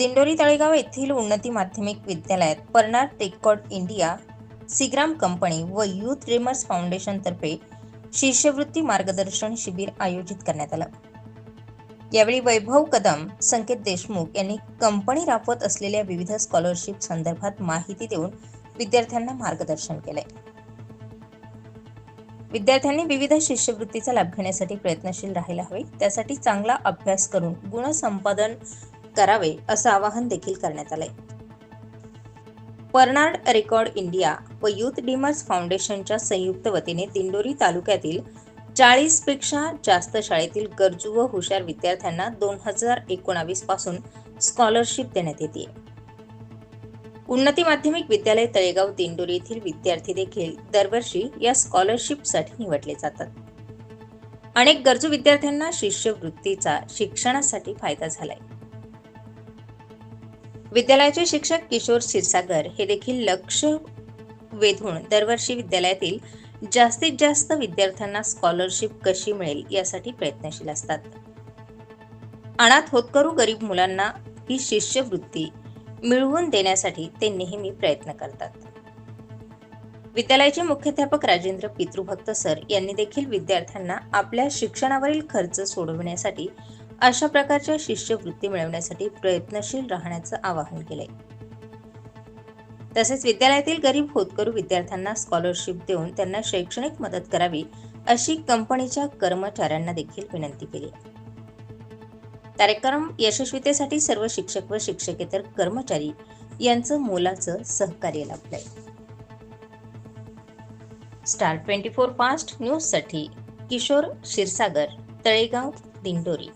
दिंडोरी तळेगाव येथील उन्नती माध्यमिक विद्यालयात Pernod Ricard India Seagram company व युथ ड्रीमर्स फाउंडेशनतर्फे शिष्यवृत्ती मार्गदर्शन शिबिर आयोजित करण्यात आलं. यावेळी वैभव कदम संकेत देशमुख यांनी कंपनी राबवत असलेल्या विविध स्कॉलरशिप संदर्भात माहिती देऊन विद्यार्थ्यांना मार्गदर्शन केले विद्यार्थ्यांनी विविध शिष्यवृत्तीचा लाभ घेण्यासाठी प्रयत्नशील राहायला हवे त्यासाठी चांगला अभ्यास करून गुणसंपादन करावे असं आवाहन देखील करण्यात आलंय. पर्नाड रेकॉर्ड इंडिया व युथ डिमर्स फाउंडेशनच्या संयुक्त वतीने दिंडोरी तालुक्यातील चाळीसपेक्षा जास्त शाळेतील गरजू व हुशार विद्यार्थ्यांना दोन हजार एकोणावीसपासून स्कॉलरशिप देण्यात येते उन्नती माध्यमिक विद्यालय तळेगाव दिंडोरी येथील विद्यार्थी देखील दरवर्षी या स्कॉलरशिपसाठी निवडले जातात. अनेक गरजू विद्यार्थ्यांना शिष्यवृत्तीचा शिक्षणासाठी फायदा झालाय. विद्यालयाचे शिक्षक किशोर क्षीरसागर हे देखील लक्ष वेधून दरवर्षी विद्यालयातील जास्तीत जास्त विद्यार्थ्यांना स्कॉलरशिप कशी मिळेल यासाठी प्रयत्नशील असतात. अनाथ होतकरू गरीब मुलांना ही शिष्यवृत्ती मिळवून देण्यासाठी ते नेहमी प्रयत्न करतात. विद्यालयाचे मुख्याध्यापक राजेंद्र पितृभक्त सर यांनी देखील विद्यार्थ्यांना आपल्या शिक्षणावरील खर्च सोडविण्यासाठी अशा प्रकारच्या शिष्यवृत्ती मिळवण्यासाठी प्रयत्नशील राहण्याचं आवाहन केलंय. तसेच विद्यालयातील गरीब होतकरू विद्यार्थ्यांना स्कॉलरशिप देऊन त्यांना शैक्षणिक मदत करावी अशी कंपनीच्या कर्मचाऱ्यांना देखील विनंती केली. कार्यक्रम यशस्वीतेसाठी सर्व शिक्षक व शिक्षकेतर कर्मचारी यांचं मोलाचं सहकार्य लाभलंय. स्टार ट्वेंटी फोर फास्ट न्यूजसाठी किशोर क्षीरसागर तळेगाव दिंडोरी.